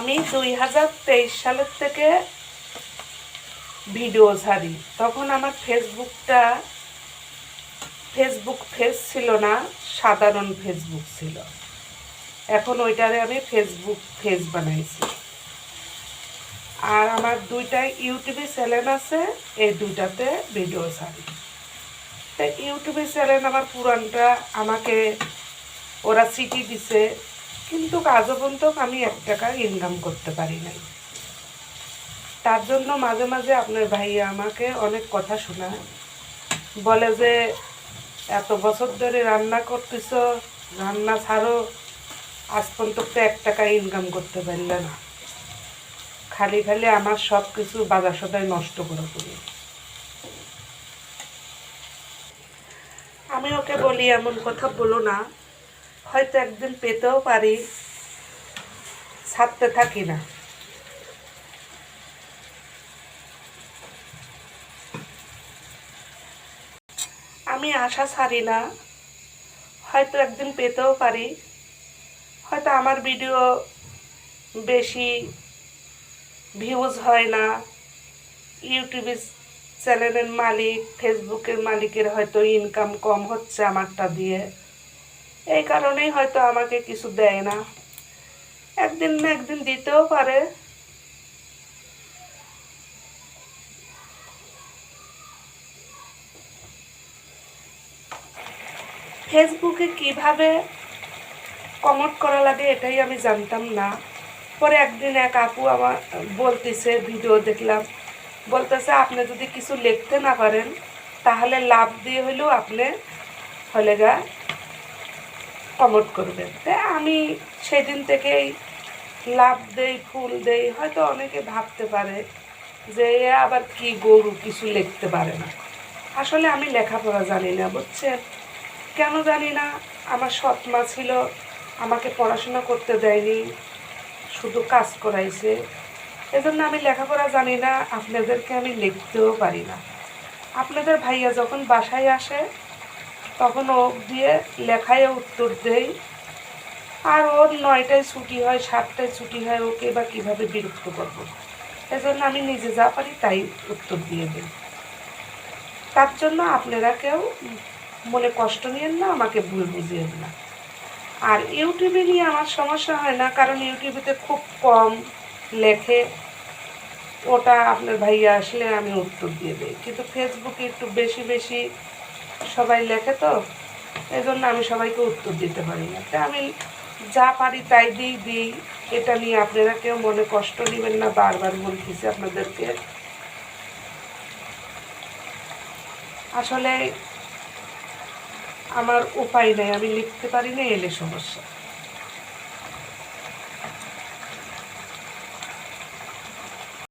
আমি দুই হাজার তেইশ সালের থেকে ভিডিও ছাড়ি। তখন আমার ফেসবুকটা, ফেসবুক ফেস ছিল না, সাধারণ ফেসবুক ছিল। এখন ওইটারে আমি ফেসবুক ফেস বানাইছি। আর আমার দুইটা ইউটিউবে চ্যানেল আছে, এই দুইটাতে ভিডিও ছাড়ি। তা ইউটিউবে চ্যানেল আমার পুরানটা, আমাকে ওরা সিটি দিছে কিন্তু আজও পর্যন্ত আমি এক টাকা ইনকাম করতে পারি নাই। তার জন্য মাঝে মাঝে আপনার ভাইয়া আমাকে অনেক কথা শোনায়। বলে যে, এত বছর ধরে রান্না করতেছ, রান্না ছাড়ো, আজ পর্যন্ত তো এক টাকা ইনকাম করতে পারলে না। খালি খালি আমার সব কিছু বাজার সদায় নষ্ট করে তুমি আমি ওকে বলি, এমন কথা বলো না হয়তো একদিন পেতেও পারি, ছাড়তে থাকি না। আমি আশা ছাড়ি না, হয়তো একদিন পেতেও পারি। হয়তো আমার ভিডিও বেশি ভিউজ হয় না। ইউটিউবে চ্যানেলের মালিক ফেসবুকের মালিকের হয়তো ইনকাম কম হচ্ছে আমারটা দিয়ে। এই কারণেই হয়তো আমাকে কিছু দেয় না। একদিন না একদিন দিতেও পারে। ফেসবুকে কীভাবে কমেন্ট করা লাগে এটাই আমি জানতাম না। পরে একদিন এক আপু আমার বলতেছে, ভিডিও দেখলাম। বলতেছে, আপনি যদি কিছু লিখতে না পারেন, তাহলে লাভ দিয়ে হলেও আপনি হলে গা কমেন্ট করবে। তাই আমি সেদিন থেকেই লাভ দেই, ফুল দেই। হয়তো অনেকে ভাবতে পারে যে এ আবার কি গরু, কিছু লিখতে পারে না। আসলে আমি লেখাপড়া জানি না, বুঝছেন? কেন জানি না? আমার সৎ মা ছিল, আমাকে পড়াশোনা করতে দেয়নি, শুধু কাজ করাইছে। এজন্য আমি লেখাপড়া জানি না, আপনাদেরকে আমি লিখতেও পারি না। আপনাদের ভাইয়া যখন বাসায় আসে তখন ও দিয়ে লেখায় উত্তর দেই আর ওর নয়টায় ছুটি হয়, সাতটায় ছুটি হয়, ওকে বা কীভাবে বিরক্ত করব? এজন্য আমি নিজে যা পারি তাই উত্তর দিয়ে দিই। তার জন্য আপনারা কেউ মনে কষ্ট নিয়েন না, আমাকে ভুল বুঝিয়েন না। আর ইউটিউবে নিয়ে আমার সমস্যা হয় না, কারণ ইউটিউবেতে খুব কম লেখে। ওটা আপনার ভাইয়া আসলে আমি উত্তর দিয়ে দিই। কিন্তু ফেসবুকে একটু বেশি বেশি সবাই লেখে তো এই জন্য আমি সবাইকে উত্তর দিতে পারি না। তাই আমি যা পারি তাই দিই দিই। এটা নিয়ে আপনারা কেউ মনে কষ্ট নেবেন না, বারবার বলতেছি আপনাদেরকে। আসলে আমার উপায় নেই, আমি লিখতে পারি না, এলে সমস্যা।